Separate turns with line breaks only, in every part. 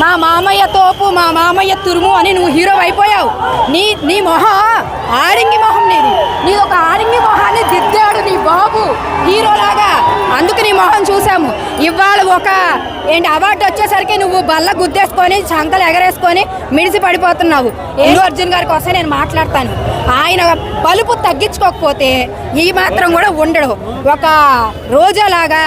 మా మామయ్య తోపు మా మామయ్య తురుము అని నువ్వు హీరో అయిపోయావు. నీ నీ మొహం ఆరింగి మొహం నీది. నీ ఒక ఆరింగి మొహాన్ని దిద్దాడు నీ బాబు హీరోలాగా అందుకు నీ మొహం చూసాము ఇవాళ ఒక ఏంటి అవార్డు వచ్చేసరికి నువ్వు బల్ల గుద్దేసుకొని చంకలు ఎగరేసుకొని మిడిసి పడిపోతున్నావు. ఏలు అర్జున్ గారి కోసం నేను మాట్లాడతాను. ఆయన బలుపు తగ్గించుకోకపోతే ఈ మాత్రం కూడా ఉండడు. ఒక రోజులాగా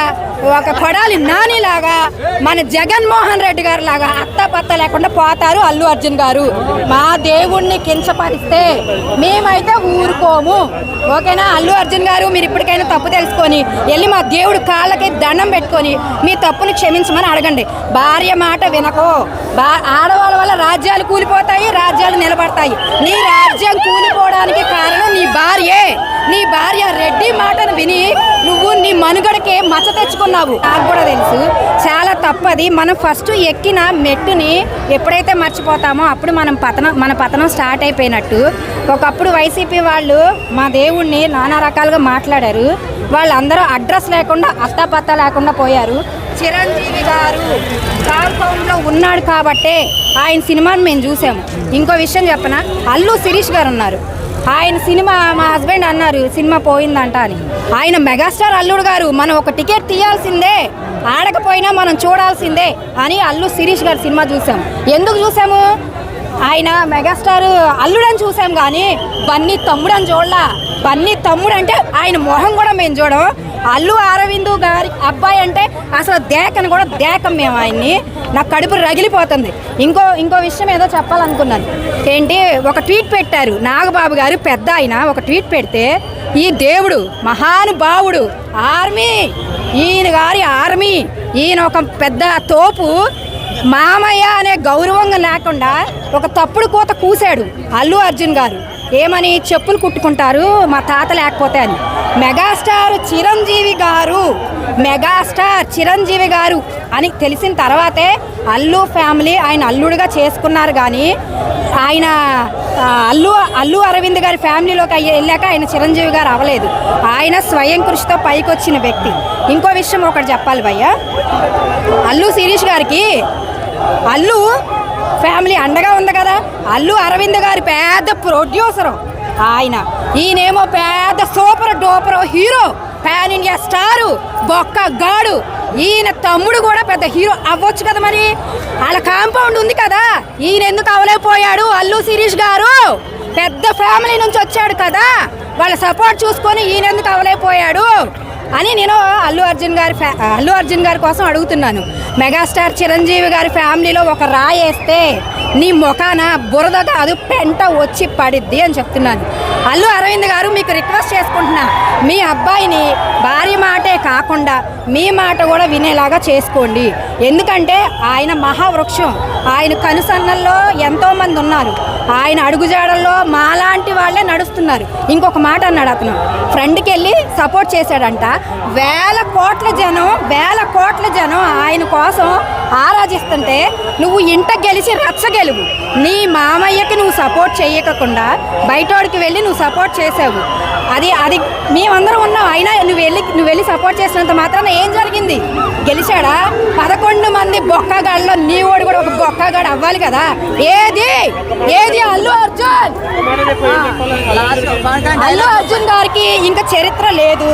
ఒక కొడాలి నానిలాగా మన జగన్మోహన్ రెడ్డి గారు లాగా అత్త పత్త లేకుండా పోతారు అల్లు అర్జున్ గారు. మా దేవుణ్ణి కించపరిస్తే మేమైతే ఊరుకోము. ఓకేనా? అల్లు అర్జున్ గారు మీరు ఇప్పటికైనా తప్పు తెలుసుకొని వెళ్ళి మా దేవుడు కాళ్ళకి దండం పెట్టుకొని మీ తప్పుని క్షమించమని అడగండి. భార్య మాట వినకో. బా ఆడవాళ్ళ వల్ల రాజ్యాలు కూలిపోతాయి రాజ్యాలు నిలబడతాయి. నీ రాజ్యం కూలిపోవడానికి మచ్చ నాకు కూడా తెలుసు. చాలా తప్పది. మనం ఫస్ట్ ఎక్కిన మెట్టుని ఎప్పుడైతే మర్చిపోతామో అప్పుడు మనం పతనం మన పతనం స్టార్ట్ అయిపోయినట్టు. ఒకప్పుడు వైసీపీ వాళ్ళు మా దేవుణ్ణి నానా రకాలుగా మాట్లాడారు. వాళ్ళందరూ అడ్రస్ లేకుండా అత్తాపత్తా లేకుండా పోయారు. చిరంజీవి గారు కాంపౌండ్లో ఉన్నాడు కాబట్టే ఆయన సినిమాని మేము చూసాము. ఇంకో విషయం చెప్పన? అల్లు శిరీష్ గారు ఉన్నారు. ఆయన సినిమా మా హస్బెండ్ అన్నారు సినిమా పోయిందంట అని. ఆయన మెగాస్టార్ అల్లుడు గారు మనం ఒక టికెట్ తీయాల్సిందే ఆడకపోయినా మనం చూడాల్సిందే అని అల్లు శిరీష్ గారు సినిమా చూసాం. ఎందుకు చూసాము? ఆయన మెగాస్టార్ అల్లుడని చూసాం కానీ బన్నీ తమ్ముడు అని చూడలా బన్నీ తమ్ముడు అంటే ఆయన మొహం కూడా మేము చూడం అల్లు అరవిందు గారి అబ్బాయి అంటే అసలు దేకని కూడా దేకం మేము ఆయన్ని. నాకు కడుపు రగిలిపోతుంది. ఇంకో ఇంకో విషయం ఏదో చెప్పాలనుకున్నాను. ఏంటి ఒక ట్వీట్ పెట్టారు నాగబాబు గారు పెద్ద ఆయన ఒక ట్వీట్ పెడితే ఈ దేవుడు మహానుభావుడు ఆర్మీ ఈయన గారి ఆర్మీ ఈయన ఒక పెద్ద తోపు మామయ్య అనే గౌరవంగా లేకుండా ఒక తప్పుడు కోత కూశాడు అల్లు అర్జున్ గారు. ఏమని చెప్పులు కుట్టుకుంటారు? మా తాత లేకపోతే అని. మెగాస్టార్ చిరంజీవి గారు మెగాస్టార్ చిరంజీవి గారు అని తెలిసిన తర్వాతే అల్లు ఫ్యామిలీ ఆయన అల్లుడుగా చేసుకున్నారు కానీ ఆయన అల్లు అల్లు అరవింద్ గారి ఫ్యామిలీలోకి అయ్యి వెళ్ళాక ఆయన చిరంజీవి గారు అవ్వలేదు. ఆయన స్వయం కృషితో పైకి వచ్చిన వ్యక్తి. ఇంకో విషయం ఒకటి చెప్పాలి భయ్య. అల్లు శిరీష్ గారికి అల్లు ఫ్యామిలీ అండగా ఉంది కదా. అల్లు అరవింద్ గారి పెద్ద ప్రొడ్యూసరు ఆయన. ఈయనేమో పెద్ద super duper hero pan India star బొక్క గాడు. ఈయన తమ్ముడు కూడా పెద్ద హీరో అవ్వచ్చు కదా మరి. వాళ్ళ కాంపౌండ్ ఉంది కదా. ఈయన ఎందుకు అవలేకపోయాడు అల్లు శిరీష్ గారు? పెద్ద ఫ్యామిలీ నుంచి వచ్చాడు కదా వాళ్ళ సపోర్ట్ చూసుకొని ఈయన ఎందుకు అని నేను అల్లు అర్జున్ గారి ఫ్యా అల్లు అర్జున్ గారి కోసం అడుగుతున్నాను. మెగాస్టార్ చిరంజీవి గారి ఫ్యామిలీలో ఒక రాయి వేస్తే నీ ముఖాన బురద కాదు పెంట వచ్చి పడిద్ది అని చెప్తున్నాను. అల్లు అరవింద్ గారు మీకు రిక్వెస్ట్ చేసుకుంటున్నా. మీ అబ్బాయిని భార్య కాకుండా మీ మాట కూడా వినేలాగా చేసుకోండి. ఎందుకంటే ఆయన మహావృక్షం. ఆయన కనుసన్నల్లో ఎంతోమంది ఉన్నారు. ఆయన అడుగుజాడల్లో మాలాంటి వాళ్ళు నడుస్తున్నారు ఇంకొక మాట అన్నాడు అతను. ఫ్రెండ్కి వెళ్ళి సపోర్ట్ చేశాడంట. వేల కోట్ల జనం వేల కోట్ల జనం ఆయన కోసం ఆరాధిస్తుంటే నువ్వు ఇంట గెలిచి రచ్చగెలువు నీ మామయ్యకి నువ్వు సపోర్ట్ చేయకుండా బయటోడికి వెళ్ళి నువ్వు సపోర్ట్ చేసావు. అది అది మేమందరం ఉన్నాం. అయినా నువ్వు వెళ్ళి నువ్వు వెళ్ళి సపోర్ట్ చేసినంత మాత్రాన ఏం జరిగింది? గెలిచాడా పదకొండు మంది బొక్కగాళ్ళలో నీ ఓడి కూడా ఒక బొక్కగాడు అవ్వాలి కదా? ఏది? ఏది అల్లు అర్జున్? అల్లు అర్జున్ గారికి ఇంకా చరిత్ర లేదు.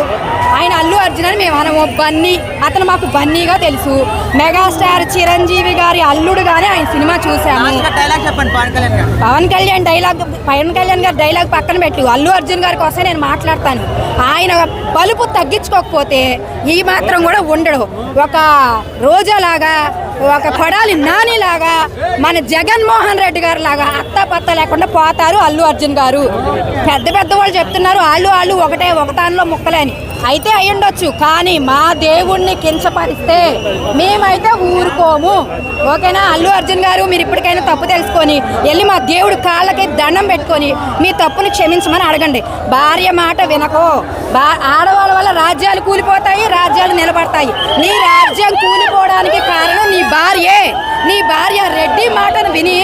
ఆయన అల్లు అర్జున్ అని మేము అనము. బన్నీ. అతను మాకు బన్నీగా తెలుసు. మెగాస్టార్ చిరంజీవి గారి అల్లుడుగానే ఆయన సినిమా చూసాము
పవన్ కళ్యాణ్
డైలాగ్ పవన్ కళ్యాణ్ గారి డైలాగ్ పక్కన పెట్టు. అల్లు అర్జున్ గారి కోసం నేను మాట్లాడతాను. ఆయన బలుపు తగ్గించుకోకపోతే ఈ మాత్రం కూడా ఉండడు. ఒక రోజాలాగా ఒక కొడాలి నానిలాగా మన జగన్మోహన్ రెడ్డి గారు లాగా అత్త పత్త లేకుండా పోతారు అల్లు అర్జున్ గారు. పెద్ద పెద్ద వాళ్ళు చెప్తున్నారు వాళ్ళు వాళ్ళు ఒకటే ఒకటాన్లో ముక్కలే అని అయితే అయ్యుండొచ్చు కానీ మా దేవుణ్ణి కించపరిస్తే మేమైతే ఊరుకోము. ఓకేనా? అల్లు అర్జున్ గారు మీరు ఇప్పటికైనా తప్పు తెలుసుకొని వెళ్ళి మా దేవుడు కాళ్ళకి దండం పెట్టుకొని మీ తప్పుని క్షమించమని అడగండి. భార్య మాట వినకో. బా ఆడవాళ్ళ వల్ల రాజ్యాలు కూలిపోతాయి రాజ్యాలు నిలబడతాయి. నీ రాజ్యం కూలిపోవడానికి కారణం నీ భార్యే. నీ భార్య రెడ్డి మాటను విని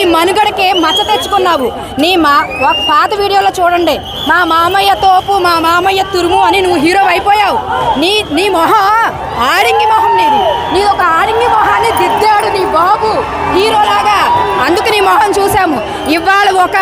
నీ మనుగడకే మచ్చ తెచ్చుకున్నావు. నీ మా ఒక పాత వీడియోలో చూడండి. మా మామయ్య తోపు మా మామయ్య తురుము అని నువ్వు హీరో అయిపోయావు. నీ నీ మొహం ఆరింగి మొహం నీది. నీ ఒక ఆరింగి మొహాన్ని దిద్దా నీ బాబు హీరో లాగా అందుకు నీ మొహం చూసాము ఇవాళ ఒక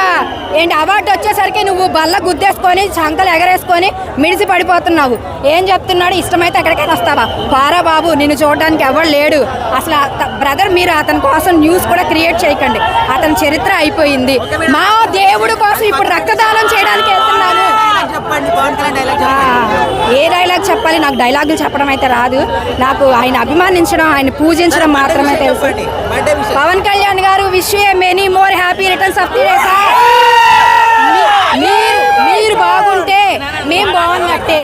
ఏంటి అవార్డు వచ్చేసరికి నువ్వు బల్ల గుద్దేసుకొని చంకలు ఎగరేసుకొని మిడిసి పడిపోతున్నావు. ఏం చెప్తున్నాడు? ఇష్టమైతే ఎక్కడికైనా వస్తావా? పారా బాబు నిన్ను చూడడానికి ఎవరు లేడు. అసలు బ్రదర్ మీరు అతని కోసం న్యూస్ కూడా క్రియేట్ చేయకండి. అతని చరిత్ర అయిపోయింది. మా దేవుడు కోసం ఇప్పుడు రక్తదానం చేయడానికి వెళ్తున్నాను. ఏ డైలాగ్ చెప్పాలి? నాకు డైలాగులు చెప్పడం అయితే రాదు. నాకు ఆయన అభిమానించడం ఆయన పూజించడం మాత్రమే తెలుసు. పవన్ కళ్యాణ్ గారు wish many more happy returns of the day sir మీరు మీరు బాగుంటే మేము బాగున్నట్టే.